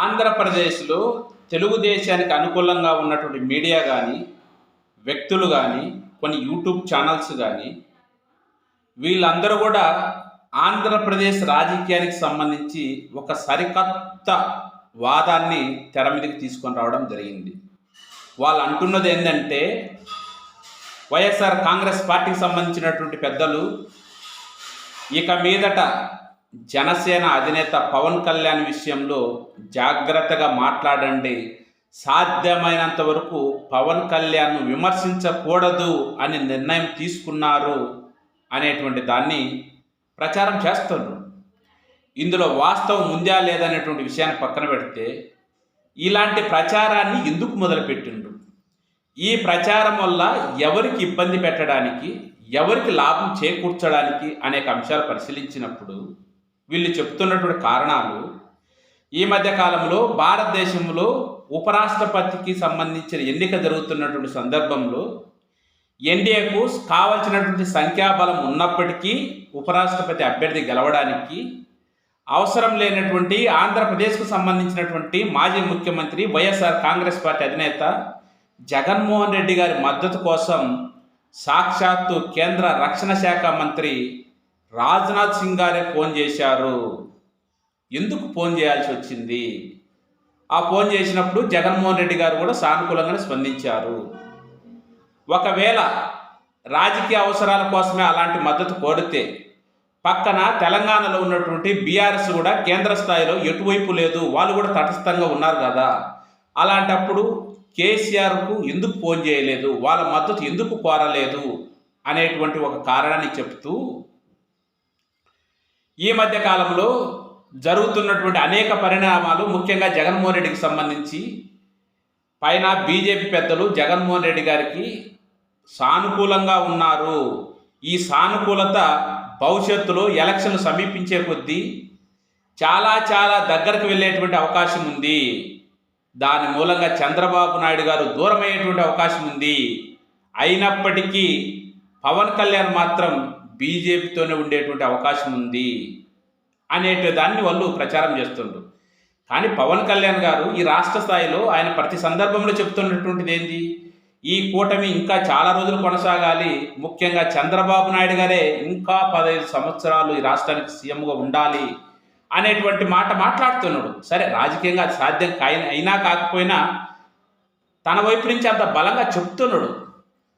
ఆంధ్రప్రదేశ్లో తెలుగుదేశానికి అనుకూలంగా ఉన్నటువంటి మీడియా కానీ వ్యక్తులు కానీ కొన్ని యూట్యూబ్ ఛానల్స్ కానీ వీళ్ళందరూ కూడా ఆంధ్రప్రదేశ్ రాజకీయానికి సంబంధించి ఒక సరికొత్త వాదాన్ని తెర మీదకి తీసుకొని రావడం జరిగింది. వాళ్ళు అంటున్నది ఏంటంటే వైఎస్ఆర్ కాంగ్రెస్ పార్టీకి సంబంధించినటువంటి పెద్దలు ఇక మీదట జనసేన అధినేత పవన్ కళ్యాణ్ విషయంలో జాగ్రత్తగా మాట్లాడండి. సాధ్యమైనంత వరకు పవన్ కళ్యాణ్ విమర్శించకూడదు అని నిర్ణయం తీసుకున్నారు అనేటువంటి దాన్ని ప్రచారం చేస్తున్నారు. ఇందులో వాస్తవం ఉందా లేదనేటువంటి విషయాన్ని పక్కన పెడితే ఇలాంటి ప్రచారాన్ని ఎందుకు మొదలుపెట్టిండ్రు? ఈ ప్రచారం వల్ల ఎవరికి ఇబ్బంది పెట్టడానికి ఎవరికి లాభం చేకూర్చడానికి అనేక అంశాలు పరిశీలించినప్పుడు వీళ్ళు చెప్తున్నటువంటి కారణాలు ఈ మధ్య కాలంలో భారతదేశంలో ఉపరాష్ట్రపతికి సంబంధించిన ఎన్నిక జరుగుతున్నటువంటి సందర్భంలో ఎన్డీఏకు కావలసినటువంటి సంఖ్యాబలం ఉన్నప్పటికీ ఉపరాష్ట్రపతి అభ్యర్థి గెలవడానికి అవసరం లేనటువంటి ఆంధ్రప్రదేశ్కు సంబంధించినటువంటి మాజీ ముఖ్యమంత్రి వైఎస్ఆర్ కాంగ్రెస్ పార్టీ అధినేత జగన్మోహన్ రెడ్డి గారి మద్దతు కోసం సాక్షాత్తు కేంద్ర రక్షణ శాఖ మంత్రి రాజ్నాథ్ సింగ్ గారే ఫోన్ చేశారు. ఎందుకు ఫోన్ చేయాల్సి వచ్చింది? ఆ ఫోన్ చేసినప్పుడు జగన్మోహన్ రెడ్డి గారు కూడా సానుకూలంగానే స్పందించారు. ఒకవేళ రాజకీయ అవసరాల కోసమే అలాంటి మద్దతు కోరితే పక్కన తెలంగాణలో ఉన్నటువంటి బీఆర్ఎస్ కూడా కేంద్ర స్థాయిలో ఎటువైపు లేదు వాళ్ళు కూడా తటస్థంగా ఉన్నారు కదా. అలాంటప్పుడు కేసీఆర్కు ఎందుకు ఫోన్ చేయలేదు? వాళ్ళ మద్దతు ఎందుకు కోరలేదు? అనేటువంటి ఒక కారణాన్ని చెప్తూ ఈ మధ్య కాలంలో జరుగుతున్నటువంటి అనేక పరిణామాలు ముఖ్యంగా జగన్మోహన్ రెడ్డికి సంబంధించి. పైన బీజేపీ పెద్దలు జగన్మోహన్ రెడ్డి గారికి సానుకూలంగా ఉన్నారు. ఈ సానుకూలత భవిష్యత్తులో ఎలక్షన్ సమీపించే కొద్దీ చాలా చాలా దగ్గరకు వెళ్ళేటువంటి అవకాశం ఉంది. దాని మూలంగా చంద్రబాబు నాయుడు గారు దూరమయ్యేటువంటి అవకాశం ఉంది. అయినప్పటికీ పవన్ కళ్యాణ్ మాత్రం బీజేపీతోనే ఉండేటువంటి అవకాశం ఉంది అనేటి దాన్ని వాళ్ళు ప్రచారం చేస్తుండ్రు. కానీ పవన్ కళ్యాణ్ గారు ఈ రాష్ట్ర స్థాయిలో ఆయన ప్రతి సందర్భంలో చెప్తున్నటువంటిది ఏంది? ఈ కూటమి ఇంకా చాలా రోజులు కొనసాగాలి. ముఖ్యంగా చంద్రబాబు నాయుడు గారే ఇంకా పదహైదు సంవత్సరాలు ఈ రాష్ట్రానికి సీఎంగా ఉండాలి అనేటువంటి మాట మాట్లాడుతున్నాడు. సరే రాజకీయంగా అది సాధ్యం అయినా కాకపోయినా తన వైపు నుంచి అంత బలంగా చెప్తున్నాడు.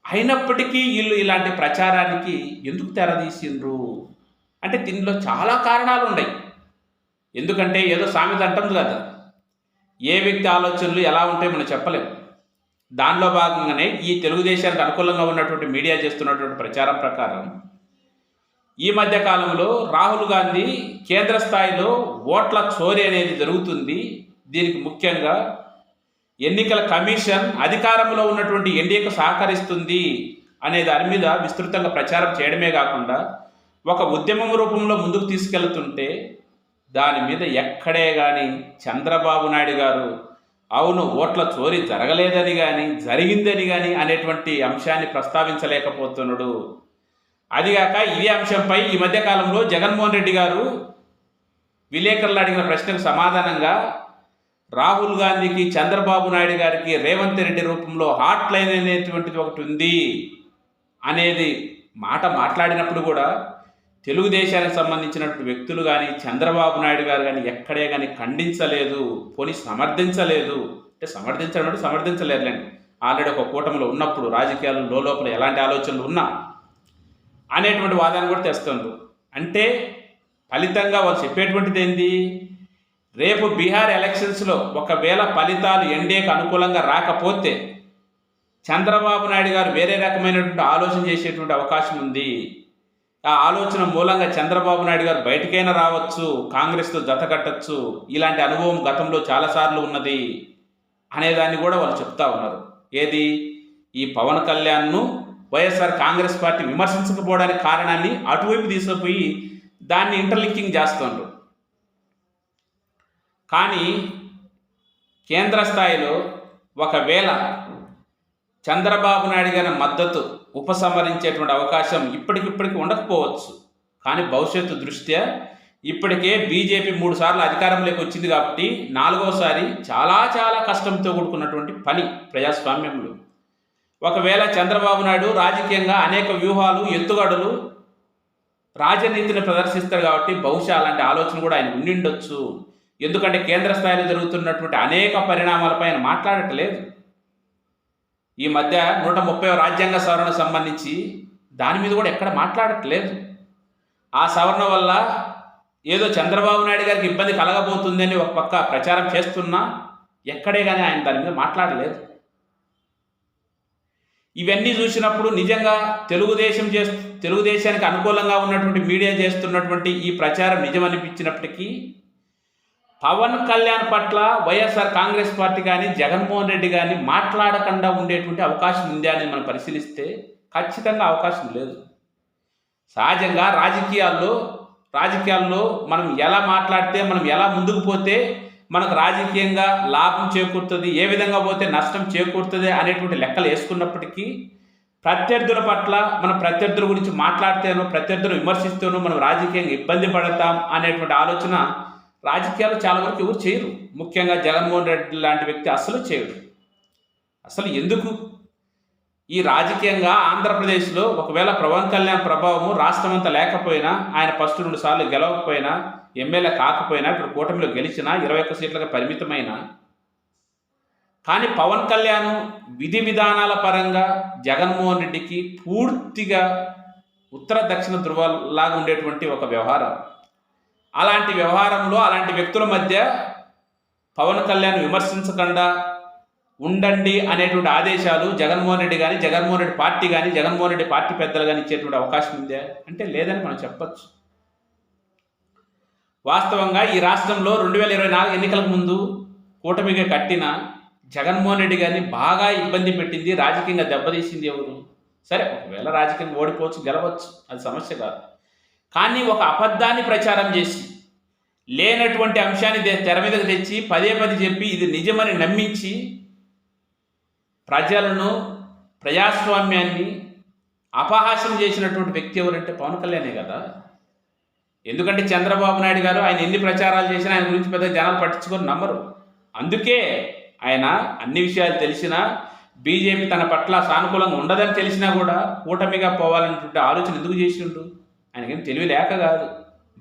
అయినప్పటికీ వీళ్ళు ఇలాంటి ప్రచారానికి ఎందుకు తెరదీసిండ్రు అంటే దీనిలో చాలా కారణాలు ఉన్నాయి. ఎందుకంటే ఏదో సామెత అంటుంది కదా ఏ వ్యక్తి ఆలోచనలు ఎలా ఉంటాయో మనం చెప్పలేము దానిలో భాగంగానే ఈ తెలుగుదేశానికి అనుకూలంగా ఉన్నటువంటి మీడియా చేస్తున్నటువంటి ప్రచారం ప్రకారం ఈ మధ్య కాలంలో రాహుల్ గాంధీ కేంద్ర స్థాయిలో ఓట్ల చోరీ అనేది జరుగుతుంది. దీనికి ముఖ్యంగా ఎన్నికల కమిషన్ అధికారంలో ఉన్నటువంటి ఎన్డీఏకు సహకరిస్తుంది అనే దాని మీద విస్తృతంగా ప్రచారం చేయడమే కాకుండా ఒక ఉద్యమం రూపంలో ముందుకు తీసుకెళ్తుంటే దాని మీద ఎక్కడే కానీ చంద్రబాబు నాయుడు గారు అవును ఓట్ల చోరీ జరగలేదని కానీ జరిగిందని కానీ అనేటువంటి అంశాన్ని ప్రస్తావించలేకపోతున్నాడు. అదిగాక ఇదే అంశంపై ఈ మధ్యకాలంలో జగన్మోహన్ రెడ్డి గారు విలేకరులు అడిగిన ప్రశ్నకు సమాధానంగా రాహుల్ గాంధీకి చంద్రబాబు నాయుడు గారికి రేవంత్ రెడ్డి రూపంలో హాట్ లైన్ అనేటువంటిది ఒకటి ఉంది అనేది మాట మాట్లాడినప్పుడు కూడా తెలుగుదేశానికి సంబంధించినటువంటి వ్యక్తులు కానీ చంద్రబాబు నాయుడు గారు కానీ ఎక్కడే కానీ ఖండించలేదు పోనీ సమర్థించలేదు. అంటే సమర్థించడం అంటే సమర్థించలేదులేండి ఆల్రెడీ ఒక కూటమిలో ఉన్నప్పుడు రాజకీయాలు లోపల ఎలాంటి ఆలోచనలు ఉన్నా అనేటువంటి వాదాన్ని కూడా తెస్తుండ్రు అంటే ఫలితంగా వాళ్ళు చెప్పేటువంటిది ఏంది? రేపు బీహార్ ఎలక్షన్స్లో ఒకవేళ ఫలితాలు ఎన్డీఏకి అనుకూలంగా రాకపోతే చంద్రబాబు నాయుడు గారు వేరే రకమైనటువంటి ఆలోచన చేసేటువంటి అవకాశం ఉంది. ఆ ఆలోచన మూలంగా చంద్రబాబు నాయుడు గారు బయటకైనా రావచ్చు కాంగ్రెస్తో జత కట్టచ్చు ఇలాంటి అనుభవం గతంలో చాలాసార్లు ఉన్నది అనేదాన్ని కూడా వాళ్ళు చెప్తా ఉన్నారు. ఏది? ఈ పవన్ కళ్యాణ్ను వైఎస్ఆర్ కాంగ్రెస్ పార్టీ విమర్శించకపోవడానికి కారణాన్ని అటువైపు తీసుకుపోయి దాన్ని ఇంటర్లింకింగ్ చేస్తుండ్రు. కానీ కేంద్ర స్థాయిలో ఒకవేళ చంద్రబాబు నాయుడు గారి మద్దతు ఉపసంహరించేటువంటి అవకాశం ఇప్పటికిప్పటికి ఉండకపోవచ్చు. కానీ భవిష్యత్తు దృష్ట్యా ఇప్పటికే బీజేపీ మూడు సార్లు అధికారంలోకి వచ్చింది కాబట్టి నాలుగోసారి చాలా చాలా కష్టంతో కూడుకున్నటువంటి పని ప్రజాస్వామ్యంలో. ఒకవేళ చంద్రబాబు నాయుడు రాజకీయంగా అనేక వ్యూహాలు ఎత్తుగడలు రాజనీతిని ప్రదర్శిస్తారు కాబట్టి బహుశా అలాంటి ఆలోచన కూడా ఆయన ఉండిండొచ్చు ఎందుకంటే కేంద్ర స్థాయిలో జరుగుతున్నటువంటి అనేక పరిణామాలపై ఆయన మాట్లాడట్లేదు. ఈ మధ్య నూట ముప్పై రాజ్యాంగ సవరణ సంబంధించి దాని మీద కూడా ఎక్కడ మాట్లాడట్లేదు. ఆ సవరణ వల్ల ఏదో చంద్రబాబు నాయుడు గారికి ఇబ్బంది కలగబోతుందని ఒక పక్క ప్రచారం చేస్తున్నా ఎక్కడే కానీ ఆయన దాని మీద మాట్లాడలేదు. ఇవన్నీ చూసినప్పుడు నిజంగా తెలుగుదేశం చే తెలుగుదేశానికి అనుకూలంగా ఉన్నటువంటి మీడియా చేస్తున్నటువంటి ఈ ప్రచారం నిజమనిపించినప్పటికీ పవన్ కళ్యాణ్ పట్ల వైఎస్ఆర్ కాంగ్రెస్ పార్టీ కానీ జగన్మోహన్ రెడ్డి కానీ మాట్లాడకుండా ఉండేటువంటి అవకాశం ఉంది అని మనం పరిశీలిస్తే ఖచ్చితంగా అవకాశం లేదు. సహజంగా రాజకీయాల్లో రాజకీయాల్లో మనం ఎలా మాట్లాడితే మనం ఎలా ముందుకు పోతే మనకు రాజకీయంగా లాభం చేకూరుతుంది ఏ విధంగా పోతే నష్టం చేకూరుతుంది అనేటువంటి లెక్కలు వేసుకున్నప్పటికీ ప్రత్యర్థుల పట్ల మన ప్రత్యర్థుల గురించి మాట్లాడితేనో ప్రత్యర్థులు విమర్శిస్తేనో మనం రాజకీయంగా ఇబ్బంది పడతాం అనేటువంటి ఆలోచన రాజకీయాలు చాలా వరకు ఎవరు చేయరు. ముఖ్యంగా జగన్మోహన్ రెడ్డి లాంటి వ్యక్తి అసలు చేయడు. అసలు ఎందుకు? ఈ రాజకీయంగా ఆంధ్రప్రదేశ్లో ఒకవేళ పవన్ కళ్యాణ్ ప్రభావము రాష్ట్రం అంతా లేకపోయినా ఆయన ఫస్ట్ రెండు సార్లు గెలవకపోయినా ఎమ్మెల్యే కాకపోయినా ఇప్పుడు కూటమిలో గెలిచినా ఇరవై ఒక్క సీట్లకు పరిమితమైన కానీ పవన్ కళ్యాణ్ విధి విధానాల పరంగా జగన్మోహన్ రెడ్డికి పూర్తిగా ఉత్తర దక్షిణ ధృవాలాగా ఉండేటువంటి ఒక వ్యవహారం. అలాంటి వ్యవహారంలో అలాంటి వ్యక్తుల మధ్య పవన్ కళ్యాణ్ విమర్శించకుండా ఉండండి అనేటువంటి ఆదేశాలు జగన్మోహన్ రెడ్డి కానీ జగన్మోహన్ రెడ్డి పార్టీ కానీ జగన్మోహన్ రెడ్డి పార్టీ పెద్దలు కానీ ఇచ్చేటువంటి అవకాశం ఉందే? అంటే లేదని మనం చెప్పచ్చు. వాస్తవంగా ఈ రాష్ట్రంలో రెండు వేల ఇరవై నాలుగు ఎన్నికలకు ముందు కూటమిగా కట్టిన జగన్మోహన్ రెడ్డి గారిని బాగా ఇబ్బంది పెట్టింది రాజకీయంగా దెబ్బతీసింది ఎవరు? సరే ఒకవేళ రాజకీయంగా ఓడిపోవచ్చు గెలవచ్చు అది సమస్య కాదు. కానీ ఒక అబద్ధాన్ని ప్రచారం చేసి లేనటువంటి అంశాన్ని తెర మీదకి తెచ్చి పదే పదే చెప్పి ఇది నిజమని నమ్మించి ప్రజలను ప్రజాస్వామ్యాన్ని అపహాస్యం చేసినటువంటి వ్యక్తి ఎవరంటే పవన్ కళ్యాణే కదా. ఎందుకంటే చంద్రబాబు నాయుడు గారు ఆయన ఎన్ని ప్రచారాలు చేసినా ఆయన గురించి పెద్ద జనాలు పట్టించుకొని నమ్మరు. అందుకే ఆయన అన్ని విషయాలు తెలిసినా బీజేపీ తన పట్ల సానుకూలంగా ఉండదని తెలిసినా కూడా కూటమిగా పోవాలనేటువంటి ఆలోచన ఎందుకు చేసిండు ఆయనకేం తెలివి లేక కాదు.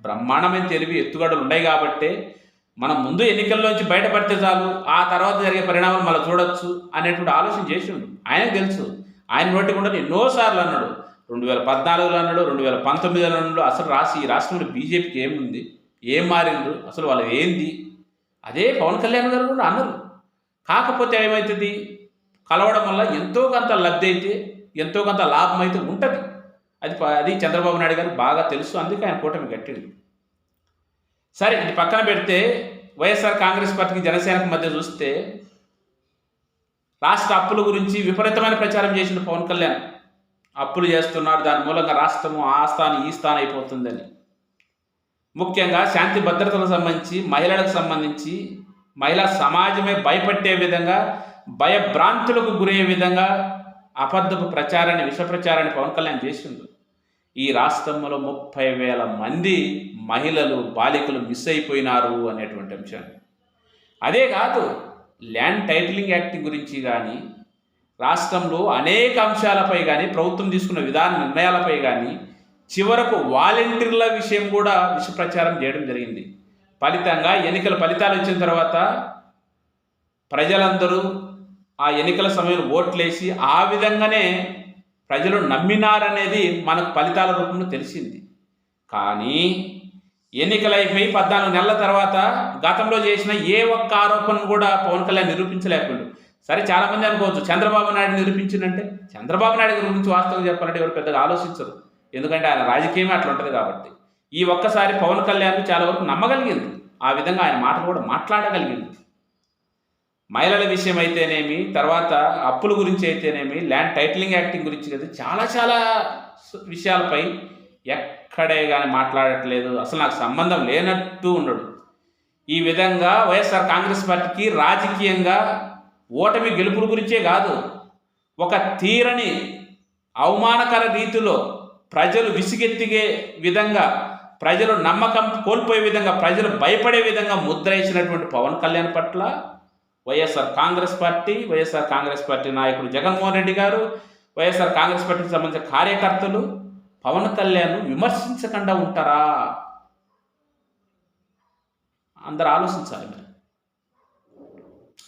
బ్రహ్మాండమైన తెలివి ఎత్తుగడలు ఉన్నాయి కాబట్టే మనం ముందు ఎన్నికల్లోంచి బయటపడితే చాలు ఆ తర్వాత జరిగే పరిణామాలు మళ్ళీ చూడొచ్చు అనేటువంటి ఆలోచన చేసిండు ఆయనకు తెలుసు. ఆయన నోటి కూడా ఎన్నోసార్లు అన్నాడు. రెండు వేల పద్నాలుగులో అన్నాడు రెండు వేల పంతొమ్మిదిలో అన్నాడు. అసలు రాసి ఈ రాష్ట్రంలో బీజేపీకి ఏముంది? ఏం మారిండ్రు? అసలు వాళ్ళు ఏంది? అదే పవన్ కళ్యాణ్ గారు కూడా అన్నారు. కాకపోతే ఏమవుతుంది కలవడం వల్ల ఎంతో కొంత లబ్ధి అయితే ఎంతో కొంత లాభం అయితే ఉంటుంది. అది ప- అది చంద్రబాబు నాయుడు గారు బాగా తెలుసు అందుకే ఆయన కూటమి కట్టింది సరే ఇది పక్కన పెడితే వైఎస్ఆర్ కాంగ్రెస్ పార్టీకి జనసేనకు మధ్య చూస్తే రాష్ట్ర అప్పుల గురించి విపరీతమైన ప్రచారం చేసిన పవన్ కళ్యాణ్. అప్పులు చేస్తున్నారు దాని మూలంగా రాష్ట్రము ఆ స్థానం ఈ స్థానం అయిపోతుందని. ముఖ్యంగా శాంతి భద్రతలకు సంబంధించి మహిళలకు సంబంధించి మహిళా సమాజమే భయపట్టే విధంగా భయభ్రాంతులకు గురయ్యే విధంగా అబద్ధపు ప్రచారాన్ని విష ప్రచారాన్ని పవన్ కళ్యాణ్ చేసిండు. ఈ రాష్ట్రంలో ముప్పై వేల మంది మహిళలు బాలికలు మిస్ అయిపోయినారు అనేటువంటి అంశాన్ని అదే కాదు ల్యాండ్ టైటిలింగ్ యాక్ట్ గురించి కానీ రాష్ట్రంలో అనేక అంశాలపై కానీ ప్రభుత్వం తీసుకున్న విధాన నిర్ణయాలపై కానీ చివరకు వాలంటీర్ల విషయం కూడా విష ప్రచారం చేయడం జరిగింది. ఫలితంగా ఎన్నికల ఫలితాలు వచ్చిన తర్వాత ప్రజలందరూ ఆ ఎన్నికల సమయంలో ఓట్లేసి ఆ విధంగానే ప్రజలు నమ్మినారనేది మనకు ఫలితాల రూపంలో తెలిసింది. కానీ ఎన్నికలు అయిపోయి పద్నాలుగు నెలల తర్వాత గతంలో చేసిన ఏ ఒక్క ఆరోపణను కూడా పవన్ కళ్యాణ్ నిరూపించలేకపోయాడు. సరే చాలామంది అనుకోవచ్చు చంద్రబాబు నాయుడు నిరూపించిందంటే చంద్రబాబు నాయుడు గురించి వాస్తవం చెప్పాలంటే ఎవరు పెద్దగా ఆలోచించరు. ఎందుకంటే ఆయన రాజకీయమే అట్లా ఉంటుంది కాబట్టి. ఈ ఒక్కసారి పవన్ కళ్యాణ్ చాలా వరకు నమ్మగలిగింది. ఆ విధంగా ఆయన మాటలు కూడా మాట్లాడగలిగింది. మహిళల విషయం అయితేనేమి తర్వాత అప్పుల గురించి అయితేనేమి ల్యాండ్ టైటిలింగ్ యాక్టింగ్ గురించి కదా చాలా చాలా విషయాలపై ఎక్కడే కానీ మాట్లాడట్లేదు. అసలు నాకు సంబంధం లేనట్టు ఉండడు. ఈ విధంగా వైఎస్ఆర్ కాంగ్రెస్ పార్టీకి రాజకీయంగా ఓటమి గెలుపుల గురించే కాదు. ఒక తీరని అవమానకర రీతిలో ప్రజలు విసిగెత్తిగే విధంగా ప్రజలు నమ్మకం కోల్పోయే విధంగా ప్రజలు భయపడే విధంగా ముద్ర వేసినటువంటి పవన్ కళ్యాణ్ పట్ల YSR Congress party YSR Congress party నాయకుడు జగన్మోహన్ రెడ్డి గారు వైఎస్ఆర్ కాంగ్రెస్ పార్టీకి సంబంధించిన కార్యకర్తలు పవన్ కళ్యాణ్ విమర్శించకుండా ఉంటారా? అందరు ఆలోచించాలి మరి.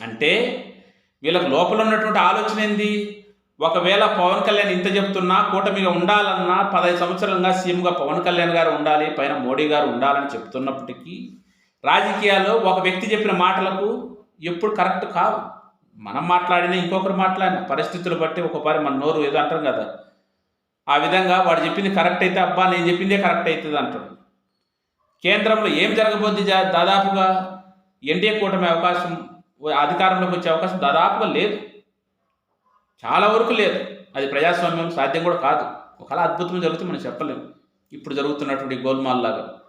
అంటే వీళ్ళకి లోపల ఉన్నటువంటి ఆలోచన ఏంది? ఒకవేళ పవన్ కళ్యాణ్ ఇంత చెప్తున్నా కూటమిగా ఉండాలన్నా పదహైదు సంవత్సరాలుగా సీఎంగా పవన్ కళ్యాణ్ గారు ఉండాలి పైన మోడీ గారు ఉండాలని చెప్తున్నప్పటికీ రాజకీయాల్లో ఒక వ్యక్తి చెప్పిన మాటలకు ఎప్పుడు కరెక్ట్ కావు మనం మాట్లాడినా ఇంకొకరు మాట్లాడిన పరిస్థితులు బట్టి ఒకసారి మన నోరు ఏదో అంటాం కదా. ఆ విధంగా వాడు చెప్పింది కరెక్ట్ అయితే అబ్బా నేను చెప్పిందే కరెక్ట్ అవుతుంది అంటాడు. కేంద్రంలో ఏం జరగబోద్ది దాదాపుగా ఎన్డీఏ కూటమి అవకాశం అధికారంలోకి వచ్చే అవకాశం దాదాపుగా లేదు. చాలా వరకు లేదు. అది ప్రజాస్వామ్యం సాధ్యం కూడా కాదు. ఒకవేళ అద్భుతం జరుగుతుంది మనం చెప్పలేము ఇప్పుడు జరుగుతున్నటువంటి గోల్మాల్ లాగా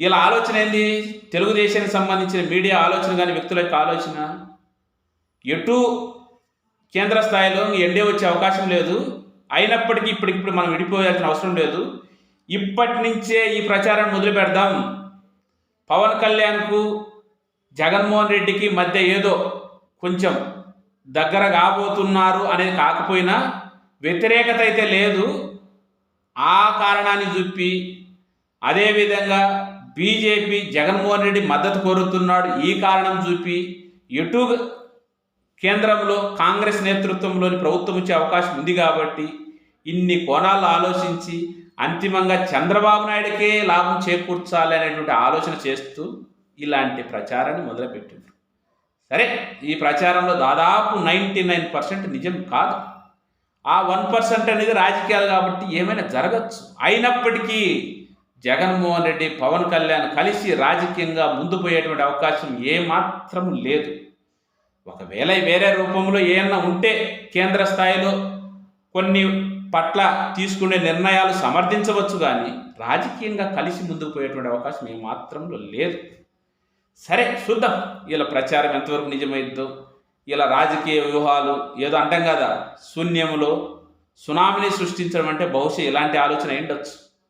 ఇలా ఆలోచన ఏంది? తెలుగుదేశానికి సంబంధించిన మీడియా ఆలోచన కానీ వ్యక్తుల యొక్క ఆలోచన? ఎటు కేంద్ర స్థాయిలో ఎండే వచ్చే అవకాశం లేదు. అయినప్పటికీ ఇప్పటికిప్పుడు మనం విడిపోయాల్సిన అవసరం లేదు. ఇప్పటి నుంచే ఈ ప్రచారాన్ని మొదలు పెడదాం. పవన్ కళ్యాణ్కు జగన్మోహన్ రెడ్డికి మధ్య ఏదో కొంచెం దగ్గర కాబోతున్నారు అనేది కాకపోయినా వ్యతిరేకత అయితే లేదు. ఆ కారణాన్ని చూపి అదేవిధంగా బీజేపీ జగన్మోహన్ రెడ్డి మద్దతు కోరుతున్నాడు. ఈ కారణం చూపి ఎటు కేంద్రంలో కాంగ్రెస్ నేతృత్వంలోని ప్రభుత్వం వచ్చే అవకాశం ఉంది కాబట్టి ఇన్ని కోణాలు ఆలోచించి అంతిమంగా చంద్రబాబు నాయుడికే లాభం చేకూర్చాలి అనేటువంటి ఆలోచన చేస్తూ ఇలాంటి ప్రచారాన్ని మొదలుపెట్టింది సరే ఈ ప్రచారంలో దాదాపు నైంటీ నైన్ పర్సెంట్ నిజం కాదు. ఆ వన్ పర్సెంట్ అనేది రాజకీయాలు కాబట్టి ఏమైనా జరగచ్చు. అయినప్పటికీ జగన్మోహన్ రెడ్డి పవన్ కళ్యాణ్ కలిసి రాజకీయంగా ముందు పోయేటువంటి అవకాశం ఏమాత్రం లేదు. ఒకవేళ వేరే రూపంలో ఏమన్నా ఉంటే కేంద్ర స్థాయిలో కొన్ని పట్ల తీసుకునే నిర్ణయాలు సమర్థించవచ్చు కానీ రాజకీయంగా కలిసి ముందుకు పోయేటువంటి అవకాశం ఏమాత్రంలో లేదు. సరే చూద్దాం. ఇలా ప్రచారం ఎంతవరకు నిజమైద్దో ఇలా రాజకీయ వ్యూహాలు ఏదో అంటాం కదా శూన్యములో సునామీని సృష్టించడం అంటే బహుశా ఇలాంటి ఆలోచన ఉండొచ్చు.